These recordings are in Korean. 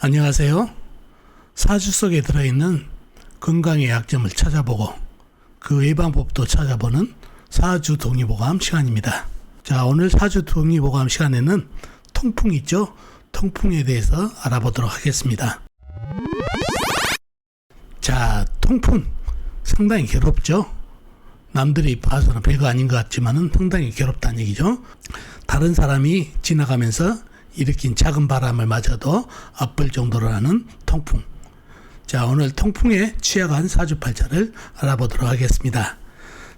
안녕하세요. 사주 속에 들어있는 건강의 약점을 찾아보고 그 예방법도 찾아보는 사주 동의보감 시간입니다. 자, 오늘 사주 동의보감 시간에는 통풍 있죠? 통풍에 대해서 알아보도록 하겠습니다. 자, 통풍 상당히 괴롭죠? 남들이 봐서는 별거 아닌 것 같지만은 상당히 괴롭다는 얘기죠. 다른 사람이 지나가면서 일으킨 작은 바람을 맞아도 아플 정도로 하는 통풍. 자, 오늘 통풍에 취약한 사주팔자를 알아보도록 하겠습니다.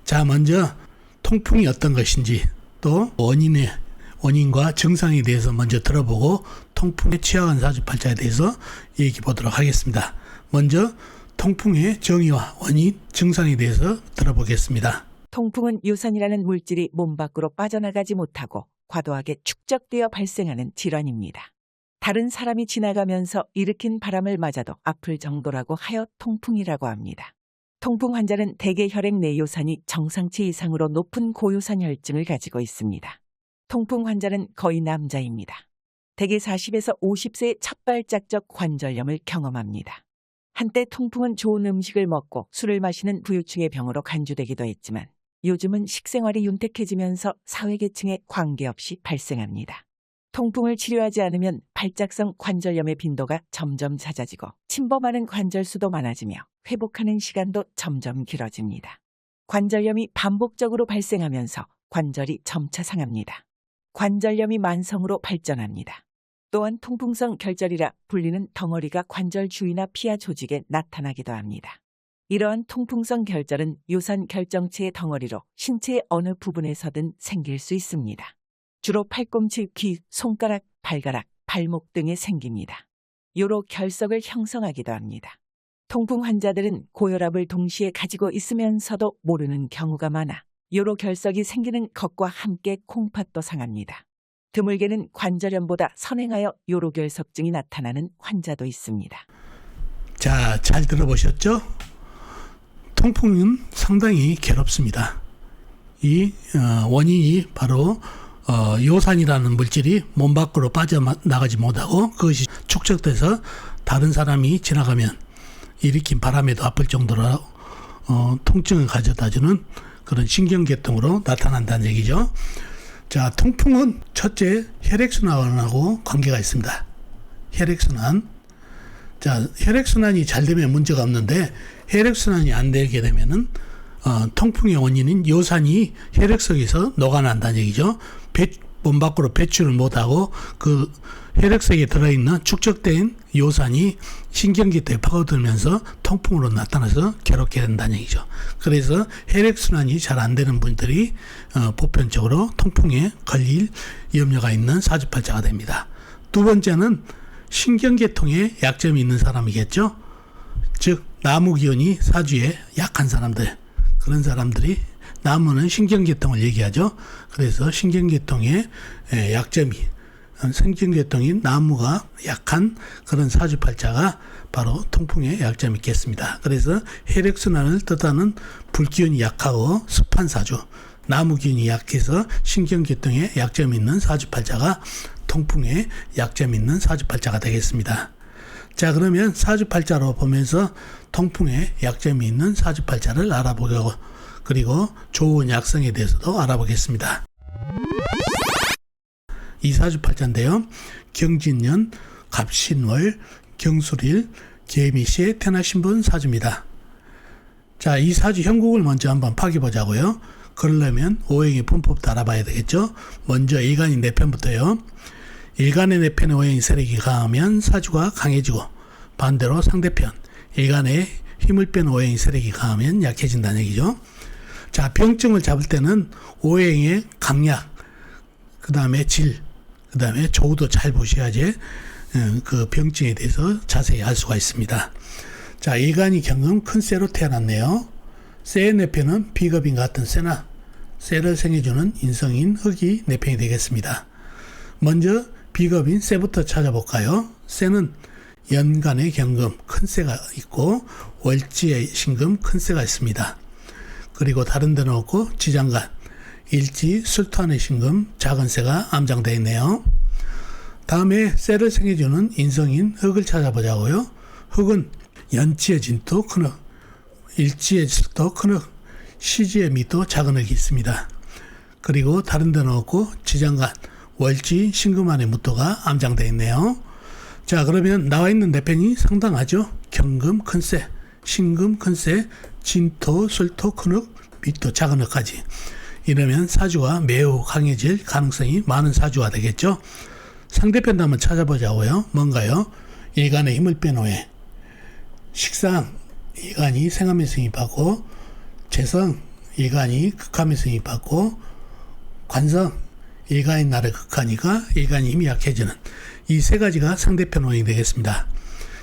자, 먼저 통풍이 어떤 것인지 또 원인의 원인과 증상에 대해서 먼저 들어보고 통풍에 취약한 사주팔자에 대해서 얘기 보도록 하겠습니다. 먼저 통풍의 정의와 원인, 증상에 대해서 들어보겠습니다. 통풍은 유산이라는 물질이 몸 밖으로 빠져나가지 못하고 과도하게 축적되어 발생하는 질환입니다. 다른 사람이 지나가면서 일으킨 바람을 맞아도 아플 정도라고 하여 통풍이라고 합니다. 통풍 환자는 대개 혈액 내 요산이 정상치 이상으로 높은 고요산 혈증을 가지고 있습니다. 통풍 환자는 거의 남자입니다. 대개 40에서 50세의 첫 발작적 관절염을 경험합니다. 한때 통풍은 좋은 음식을 먹고 술을 마시는 부유층의 병으로 간주되기도 했지만 요즘은 식생활이 윤택해지면서 사회계층에 관계없이 발생합니다. 통풍을 치료하지 않으면 발작성 관절염의 빈도가 점점 잦아지고 침범하는 관절 수도 많아지며 회복하는 시간도 점점 길어집니다. 관절염이 반복적으로 발생하면서 관절이 점차 상합니다. 관절염이 만성으로 발전합니다. 또한 통풍성 결절이라 불리는 덩어리가 관절 주위나 피하 조직에 나타나기도 합니다. 이러한 통풍성 결절은 유산 결정체의 덩어리로 신체의 어느 부분에서든 생길 수 있습니다. 주로 팔꿈치, 귀, 손가락, 발가락, 발목 등에 생깁니다. 요로 결석을 형성하기도 합니다. 통풍 환자들은 고혈압을 동시에 가지고 있으면서도 모르는 경우가 많아 요로 결석이 생기는 것과 함께 콩팥도 상합니다. 드물게는 관절염보다 선행하여 요로 결석증이 나타나는 환자도 있습니다. 자, 잘 들어보셨죠? 통풍은 상당히 괴롭습니다. 이 어, 원인이 바로 어, 요산이라는 물질이 몸 밖으로 빠져나가지 못하고 그것이 축적돼서 다른 사람이 지나가면 일으킨 바람에도 아플 정도로 어, 통증을 가져다주는 그런 신경계통으로 나타난다는 얘기죠. 자, 통풍은 첫째 혈액순환하고 관계가 있습니다. 혈액순환. 자, 혈액순환이 잘 되면 문제가 없는데 혈액순환이 안 되게 되면은 어, 통풍의 원인인 요산이 혈액 속에서 녹아난다는 얘기죠. 배, 몸 밖으로 배출을 못하고 그 혈액 속에 들어있는 축적된 요산이 신경기토에 파고들면서 통풍으로 나타나서 괴롭게 된다는 얘기죠. 그래서 혈액순환이 잘 안 되는 분들이 어, 보편적으로 통풍에 걸릴 염려가 있는 사주팔자가 됩니다. 두 번째는 신경계통에 약점이 있는 사람이겠죠. 즉 나무 기운이 사주에 약한 사람들 그런 사람들이 나무는 신경계통을 얘기하죠. 그래서 신경계통에 약점이 신경계통인 나무가 약한 그런 사주팔자가 바로 통풍에 약점이 있겠습니다. 그래서 혈액순환을 뜻하는 불기운이 약하고 습한 사주, 나무 기운이 약해서 신경계통에 약점이 있는 사주팔자가 통풍에 약점 있는 사주팔자가 되겠습니다. 자, 그러면 사주팔자로 보면서 통풍에 약점이 있는 사주팔자를 알아보려고 그리고 좋은 약성에 대해서도 알아보겠습니다. 이 사주팔자인데요. 경진년, 갑신월, 경술일, 개미시에 태어나신 분 사주입니다. 자, 이 사주 형국을 먼저 한번 파기보자고요. 그러려면 오행의 분법도 알아봐야 되겠죠. 먼저 일간이 네 편부터요. 일간의 네 편의 오행이 세력이 강하면 사주가 강해지고 반대로 상대편 일간의 힘을 빼는 오행이 세력이 강하면 약해진다는 얘기죠. 자, 병증을 잡을 때는 오행의 강약, 그 다음에 질, 그 다음에 조우도 잘 보셔야지 어, 그 병증에 대해서 자세히 알 수가 있습니다. 자, 일간이 경금 큰 쇠로 태어났네요. 쇠의 내편은 비겁인 같은 쇠나 쇠를 생해주는 인성인 흙이 내편이 되겠습니다. 먼저 비겁인 쇠부터 찾아볼까요? 쇠는 연간의 경금 큰 쇠가 있고 월지의 신금 큰 쇠가 있습니다. 그리고 다른 데는 없고 지장간 일지 술토안의 신금 작은 쇠가 암장되어 있네요. 다음에 쇠를 생해주는 인성인 흙을 찾아보자고요. 흙은 연지의 진토 큰 흙, 일지의 습도 큰 흙, 시지의 밑도 작은 흙이 있습니다. 그리고 다른 데는 없고 지장간, 월지, 신금안의 무토가 암장되어 있네요. 자 그러면 나와 있는 내편이 상당하죠. 경금, 큰쇠, 신금, 큰쇠, 진토, 술토, 큰흙, 밑도, 작은 흙까지. 이러면 사주가 매우 강해질 가능성이 많은 사주가 되겠죠. 상대편도 한번 찾아보자고요. 뭔가요? 일간의 힘을 빼놓에 식상 일간이 생함의 승입하고 재성 일간이 극함의 승입하고 관성 일간의 날의 극하니까 일간이 힘이 약해지는 이 세 가지가 상대편 오행이 되겠습니다.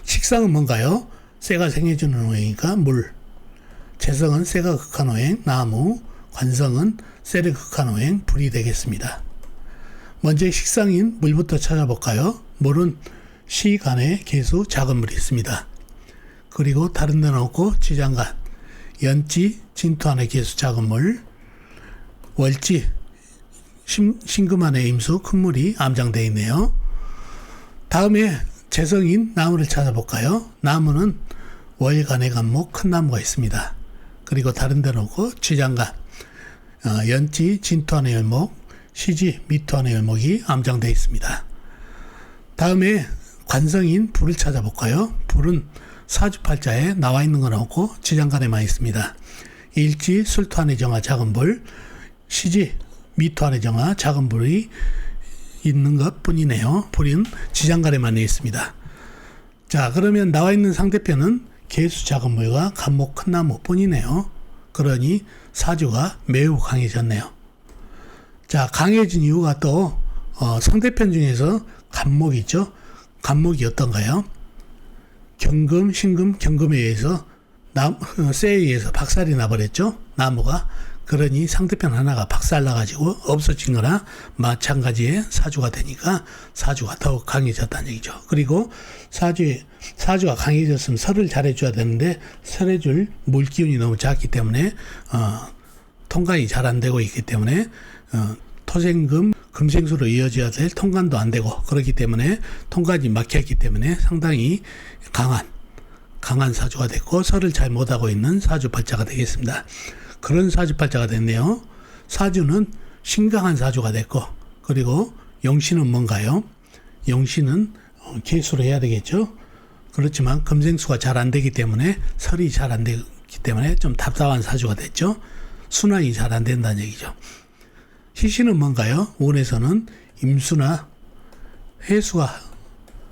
식상은 뭔가요? 쇠가 생해주는 오행이니까 물 재성은 쇠가 극한 오행 나무 관성은 쇠를 극한 오행 불이 되겠습니다. 먼저 식상인 물부터 찾아볼까요? 물은 시간에 개수 작은 물이 있습니다. 그리고 다른 데는 없고 지장간, 연지, 진토 안에 개수 작은 물, 월지, 신, 신금 안에 임수 큰 물이 암장되어 있네요. 다음에 재성인 나무를 찾아볼까요? 나무는 월간의 간목 큰 나무가 있습니다. 그리고 다른 데는 없고 지장간, 어, 연지, 진토 안의 열목, 시지, 미토 안의 열목이 암장되어 있습니다. 다음에 관성인 불을 찾아볼까요? 불은 사주팔자에 나와 있는 건 없고 지장간에만 있습니다. 일지, 술토 안의 정화 작은 불, 시지, 미토 안의 정화 작은 불이 있는 것 뿐이네요. 불은 지장간에만 있습니다. 자, 그러면 나와 있는 상대편은 개수 작은 물과 간목 큰 나무 뿐이네요. 그러니 사주가 매우 강해졌네요. 자, 강해진 이유가 또 어, 상대편 중에서 간목이 있죠. 간목이 어떤가요? 경금, 신금, 경금에 의해서 남, 어, 쇠에 의해서 박살이 나버렸죠. 나무가. 그러니 상대편 하나가 박살 나가지고 없어진 거나 마찬가지의 사주가 되니까 사주가 더욱 강해졌다는 얘기죠. 그리고 사주, 사주가 강해졌으면 설을 잘해줘야 되는데 설해줄 물기운이 너무 작기 때문에, 어, 통관이 잘 안 되고 있기 때문에, 어, 토생금, 금생수로 이어져야 될 통관도 안 되고 그렇기 때문에 통관이 막혔기 때문에 상당히 강한 강한 사주가 됐고 설을 잘 못하고 있는 사주팔자가 되겠습니다. 그런 사주팔자가 됐네요. 사주는 신강한 사주가 됐고 그리고 용신은 뭔가요? 용신은 어, 개수로 해야 되겠죠. 그렇지만 금생수가 잘 안 되기 때문에 설이 잘 안 되기 때문에 좀 답답한 사주가 됐죠. 순환이 잘 안 된다는 얘기죠. 희신은 뭔가요? 원에서는 임수나 해수가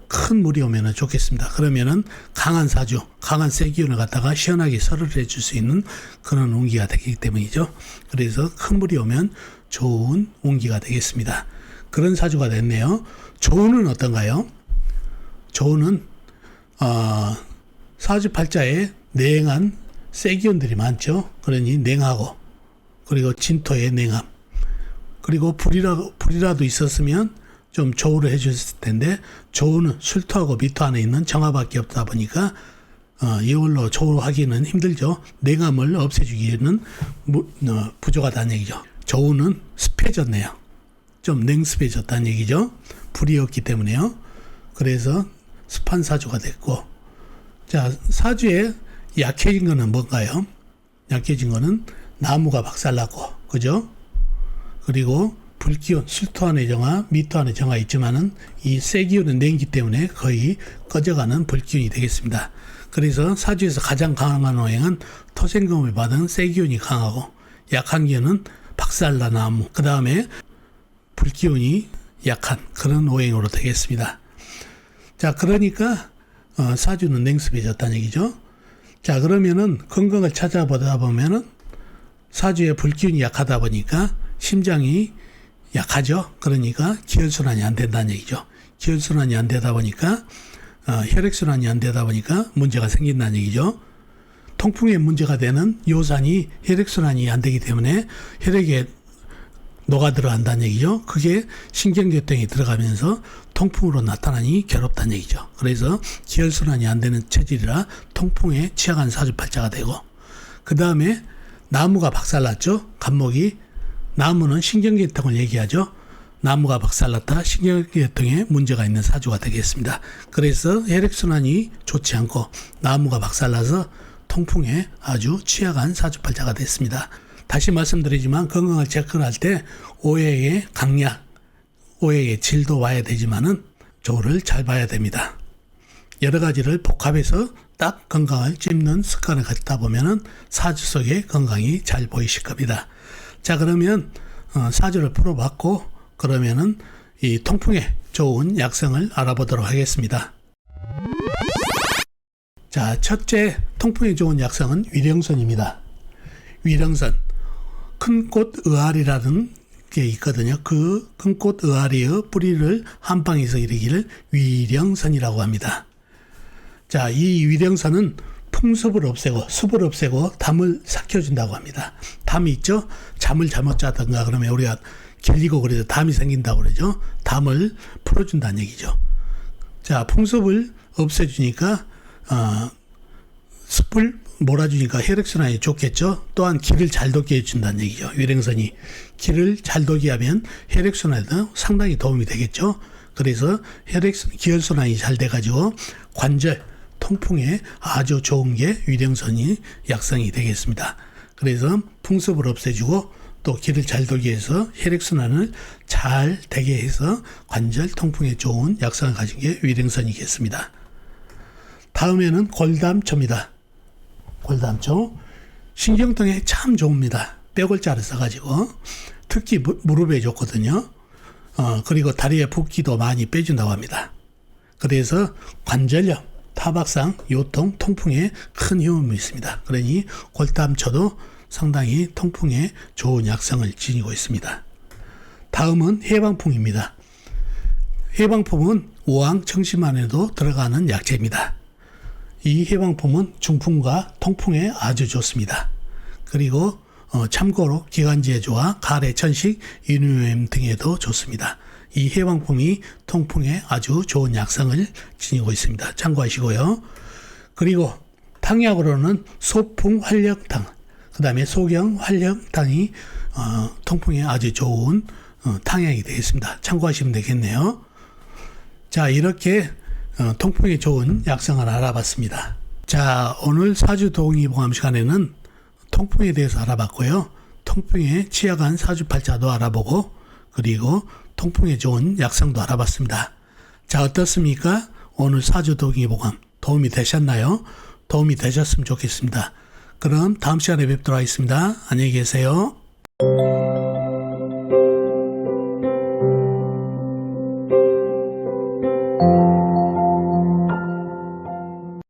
큰 물이 오면 좋겠습니다. 그러면은 강한 사주, 강한 세기운을 갖다가 시원하게 설을 해줄 수 있는 그런 운기가 되기 때문이죠. 그래서 큰 물이 오면 좋은 운기가 되겠습니다. 그런 사주가 됐네요. 조운은 어떤가요? 조운은 어, 사주 팔자에 냉한 세기운들이 많죠. 그러니 냉하고 그리고 진토의 냉함 그리고 불이라, 불이라도 있었으면 좀 조우를 해줬을 텐데 조우는 술토하고 미토 안에 있는 정화밖에 없다 보니까 어, 이걸로 조우하기는 힘들죠. 냉함을 없애주기에는 무, 어, 부족하다는 얘기죠. 조우는 습해졌네요. 좀 냉습해졌다는 얘기죠. 불이 없기 때문에요. 그래서 습한 사주가 됐고 자 사주에 약해진 거는 뭔가요? 약해진 거는 나무가 박살나고 그죠? 그리고 불기운, 술토안의 정화, 미토안의 정화 있지만은 이 세기운은 냉기 때문에 거의 꺼져가는 불기운이 되겠습니다. 그래서 사주에서 가장 강한 오행은 토생금을 받은 세기운이 강하고 약한 기운은 박살나 나무, 그 다음에 불기운이 약한 그런 오행으로 되겠습니다. 자, 그러니까 어, 사주는 냉습해졌다는 얘기죠. 자, 그러면은 건강을 찾아보다 보면은 사주에 불기운이 약하다 보니까 심장이 약하죠. 그러니까 기혈순환이 안 된다는 얘기죠. 기혈순환이 안 되다 보니까 어, 혈액순환이 안 되다 보니까 문제가 생긴다는 얘기죠. 통풍에 문제가 되는 요산이 혈액순환이 안 되기 때문에 혈액에 녹아 들어간다는 얘기죠. 그게 신경계통에 들어가면서 통풍으로 나타나니 괴롭다는 얘기죠. 그래서 기혈순환이 안 되는 체질이라 통풍에 취약한 사주팔자가 되고 그 다음에 나무가 박살났죠. 간목이 나무는 신경계통을 얘기하죠. 나무가 박살났다 신경계통에 문제가 있는 사주가 되겠습니다. 그래서 혈액순환이 좋지 않고 나무가 박살나서 통풍에 아주 취약한 사주팔자가 됐습니다. 다시 말씀드리지만 건강을 체크할 때 오해의 강약, 오해의 질도 봐야 되지만은 저를 잘 봐야 됩니다. 여러 가지를 복합해서 딱 건강을 찝는 습관을 갖다 보면은 사주 속에 건강이 잘 보이실 겁니다. 자 그러면 어, 사주를 풀어봤고 그러면은 이 통풍에 좋은 약성을 알아보도록 하겠습니다. 자 첫째 통풍에 좋은 약성은 위령선입니다. 위령선 큰 꽃 의알이라는 게 있거든요. 그 큰 꽃 의알이의 뿌리를 한 방에서 이르기를 위령선이라고 합니다. 자, 이 위령선은 풍습을 없애고 습을 없애고 담을 삭혀준다고 합니다. 담이 있죠? 잠을 잘못 자든가 그러면 우리가 길리고 그래서 담이 생긴다고 그러죠. 담을 풀어준다는 얘기죠. 자, 풍습을 없애주니까 어, 습을 몰아주니까 혈액순환이 좋겠죠. 또한 기를 잘 돌게 해준다는 얘기죠. 위령선이 기를 잘 돌게 하면 혈액순환에도 상당히 도움이 되겠죠. 그래서 혈액 기혈순환이 잘 돼가지고 관절 통풍에 아주 좋은 게 위령선이 약성이 되겠습니다. 그래서 풍습을 없애주고 또 기를 잘 돌게 해서 혈액순환을 잘 되게 해서 관절 통풍에 좋은 약성을 가진 게 위령선이겠습니다. 다음에는 골담초입니다. 골담초. 신경통에 참 좋습니다. 뼈골자를 써가지고. 특히 무- 무릎에 좋거든요. 어, 그리고 다리에 붓기도 많이 빼준다고 합니다. 그래서 관절염, 타박상, 요통, 통풍에 큰 효험이 있습니다. 그러니 골담초도 상당히 통풍에 좋은 약성을 지니고 있습니다. 다음은 해방풍입니다. 해방품은 우왕 청심안에도 들어가는 약재입니다. 이 해방품은 중풍과 통풍에 아주 좋습니다. 그리고 어, 참고로 기관지에 좋아 가래, 천식, 인후염 등에도 좋습니다. 이 해방품이 통풍에 아주 좋은 약성을 지니고 있습니다. 참고하시고요. 그리고 탕약으로는 소풍 활력탕, 그 다음에 소경 활력탕이 어, 통풍에 아주 좋은 어, 탕약이 되겠습니다. 참고하시면 되겠네요. 자, 이렇게 어, 통풍에 좋은 약성을 알아봤습니다. 자, 오늘 사주 동의보감 시간에는 통풍에 대해서 알아봤고요. 통풍에 취약한 사주팔자도 알아보고 그리고 통풍에 좋은 약성도 알아봤습니다. 자, 어떻습니까? 오늘 사주 동의보감 도움이 되셨나요? 도움이 되셨으면 좋겠습니다. 그럼 다음 시간에 뵙도록 하겠습니다. 안녕히 계세요.